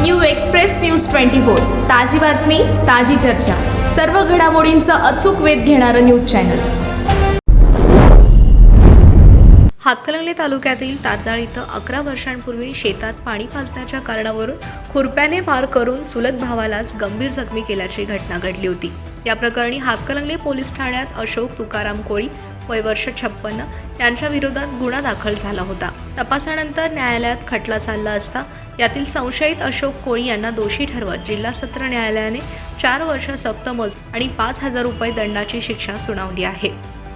New express news twenty four. ताजी बातमी ताजी चर्चा. सर्व घडामोडींचा अचूक वेध घेणारं न्यूज चॅनल. हातकलंगले तालुक्यातील तारदाळ इथं अकरा वर्षांपूर्वी शेतात पाणी पाजण्याच्या कारणावरून खुरप्याने पार करून चुलत भावालाच गंभीर जखमी केल्याची घटना घडली होती. या प्रकरणी हातकलंगले पोलीस ठाण्यात अशोक तुकाराम कोळी वय वर्ष छप्पन्न यांच्या विरोधात गुन्हा दाखल झाला होता. तपासानंतर न्यायालयात खटला चालला असता यातील संशयित अशोक कोळी यांना दोषी ठरवत जिल्हा सत्र न्यायालयाने चार वर्ष सक्त आणि पाच हजार रुपये दंडाची शिक्षा सुनावली आहे.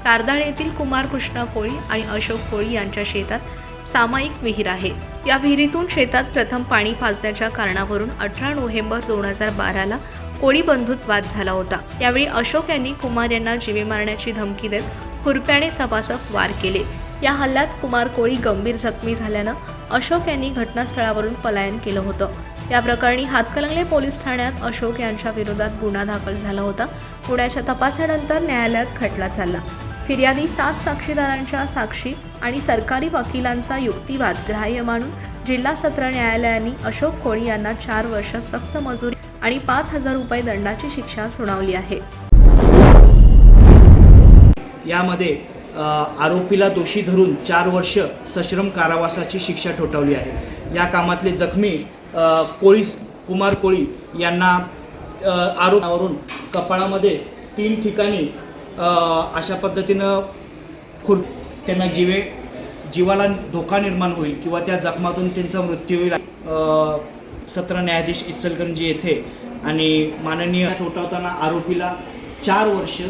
कारदाळ येथील कुमार कृष्णा कोळी आणि अशोक कोळी यांच्या शेतात सामायिक विहीर आहे. या विहिरीतून शेतात प्रथम पाणी पाजण्याच्या कारणावरून अठरा नोव्हेंबर दोन हजार बाराला कोळी बंधुत वाद झाला होता. यावेळी अशोक यांनी कुमार यांना जीवे मारण्याची धमकी देत खुरप्याने सपासप वार केले. या हल्ल्यात कुमार कोळी गंभीर जखमी झाल्यानं अशोक यांनी घटनास्थळावरून पलायन केलं होतं. या प्रकरणी हातकलंगले पोलीस ठाण्यात अशोक यांच्या विरोधात गुन्हा दाखल झाला होता. गुन्ह्याच्या तपासानंतर न्यायालयात खटला चालला. फिर्यादी सात साक्षीदारांच्या साक्षी आणि सरकारी वकिलांचा युक्तिवाद ग्राह्य मानून जिल्हा सत्र न्यायालयाने अशोक कोळी यांना चार वर्ष सक्त मजुरी आणि पाच हजार रुपये दंडाची शिक्षा सुनावली आहे. यामध्ये आरोपीला दोषी धरून चार वर्ष सश्रम कारावासाची शिक्षा ठोठावली आहे. या कामातले जखमी कोळीस कोळी कुमार कोळी यांना आरोपावरून कपाळामध्ये तीन ठिकाणी अशा पद्धतीनं खुर त्यांना जीवे जीवाला धोका निर्माण होईल किंवा त्या जखमातून त्यांचा मृत्यू होईल. सत्र न्यायाधीश इचलकरंजी येथे आणि माननीय ठोठावताना आरोपीला चार वर्ष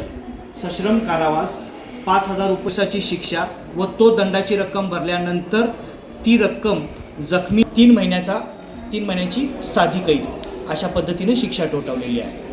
सश्रम कारावास पाच हजार उपसाची शिक्षा व तो दंडाची रक्कम भरल्यानंतर ती रक्कम जखमी तीन महिन्याचा तीन महिन्याची साधी कैद अशा पद्धतीने शिक्षा ठोठावलेली आहे.